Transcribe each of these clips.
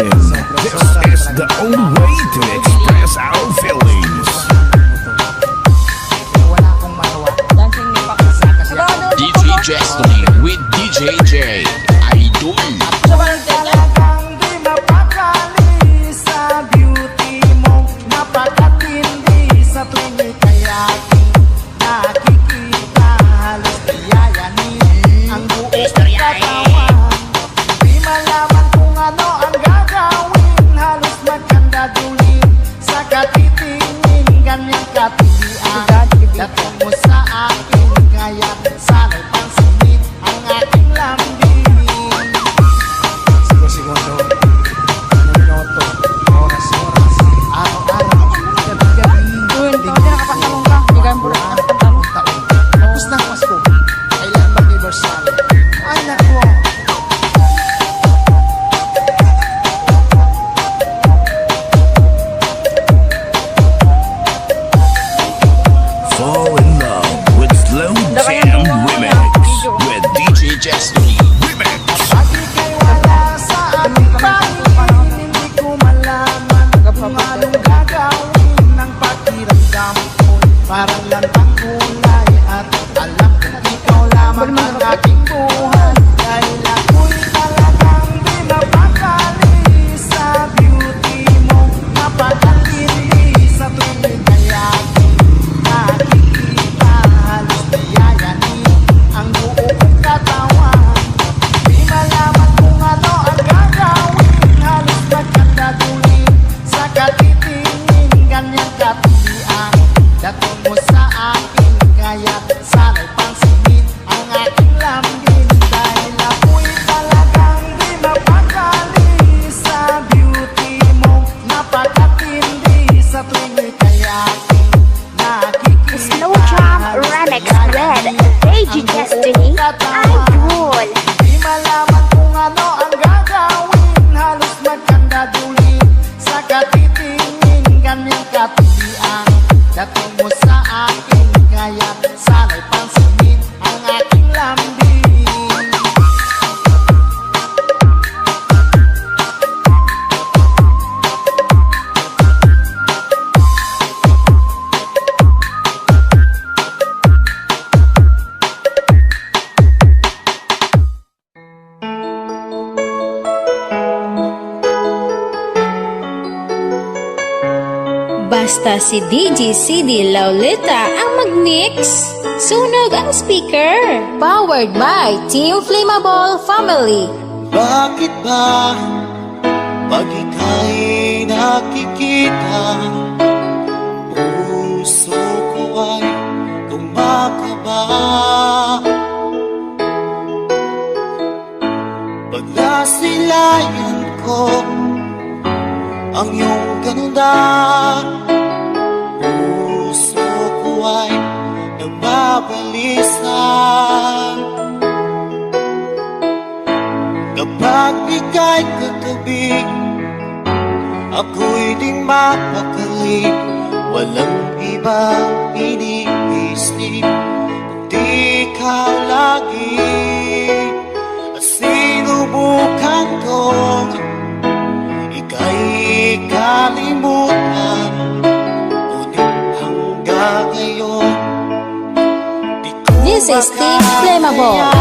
emotions. This is the only way to express our feelings. DJ Jessley with DJ J. I do. Beauty mo napakatindi sa tuwing kaya aking ngayak Sana'y pansin na si DJ CD Laulita ang mag-mix. Sunog ang speaker. Powered by Team Flammable Family. Bakit ba pag ika'y nakikita Puso ko ay kumakaba Pag nasilayan ko ang iyong ganda buhay na mabalisan Kapag ika'y katabi Ako'y di mapakali. Walang ibang iniisip Kundi ikaw lagi. At sinubukan ko Ika'y ikali Bible.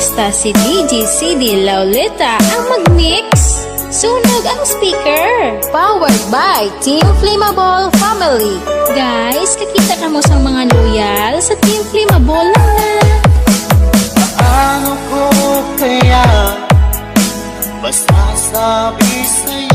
Basta si DJ CD Laulita ang mag-mix. Sunog ang speaker. Powered by Team Flammable Family. Guys, kakita ka mo sa mga loyal sa Team Flammable na nga. Paano ko kaya basta sabi sa'yo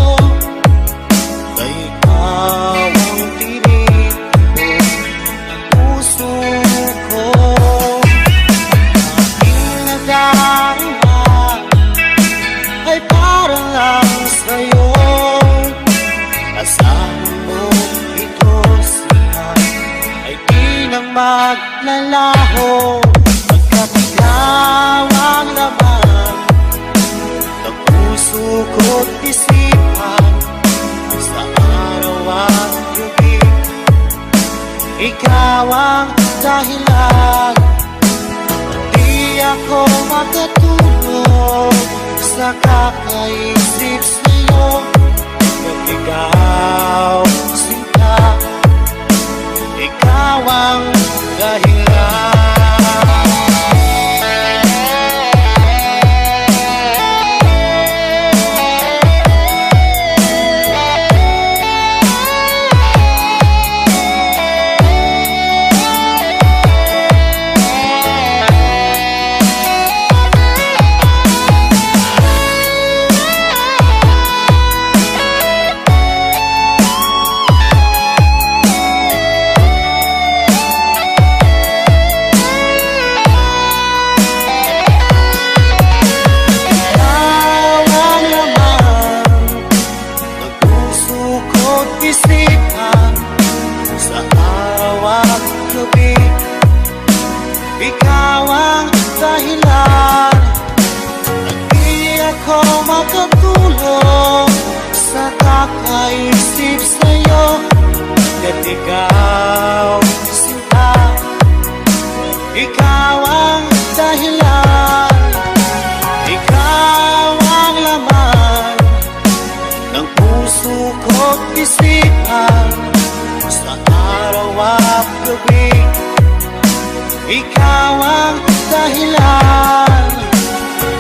maglalaho Magkapaglawang laban. Ng puso ko't isipan. Sa araw at gabi. Ikaw ang dahilan. Hindi ako makatulog Sa kakaisip sa'yo. Nang ikaw si kalawang dahilan tawag gabi Ikaw ang dahilan. Hindi ako makatulog Sa kakaisip sa'yo. At ikaw gabi Ikaw ang dahilan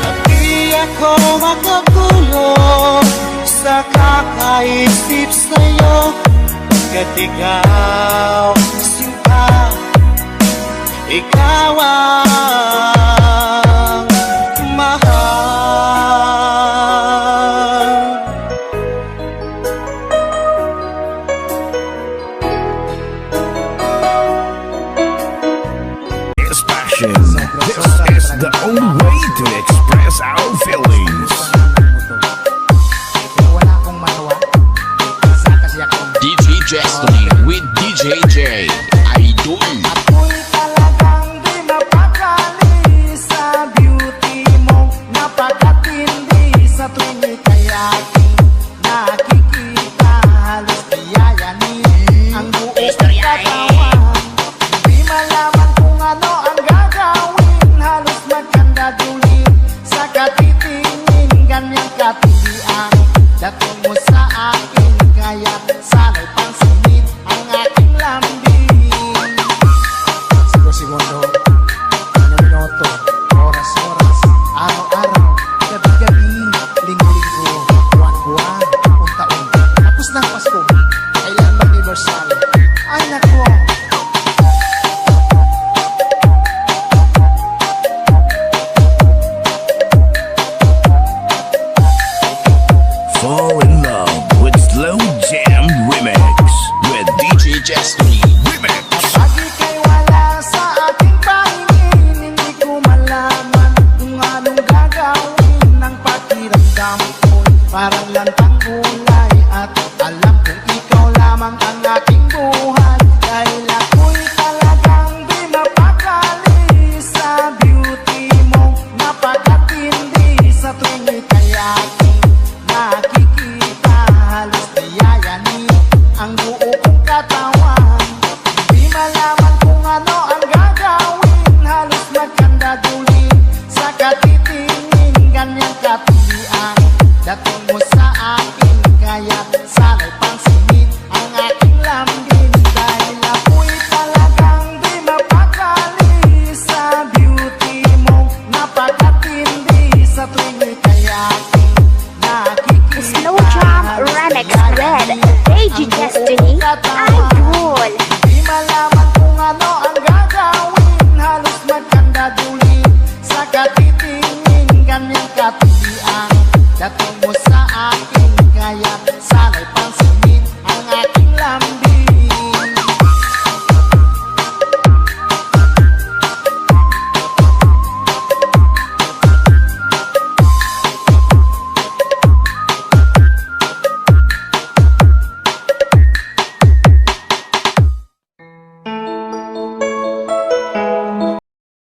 At di ako makatulog Sa kakaisip sa'yo. Pagkat ikaw simpa Ikaw ang the only way to express our feelings. Just. Dating mo sa akin Kaya sana'y pansinin Ang aking lambing. Dahil ako'y talagang Di mapakali Sa beauty mong Napakatindi Sa tuwing kaya aking Nakikita Slow drum remix red Veggie Destiny Idol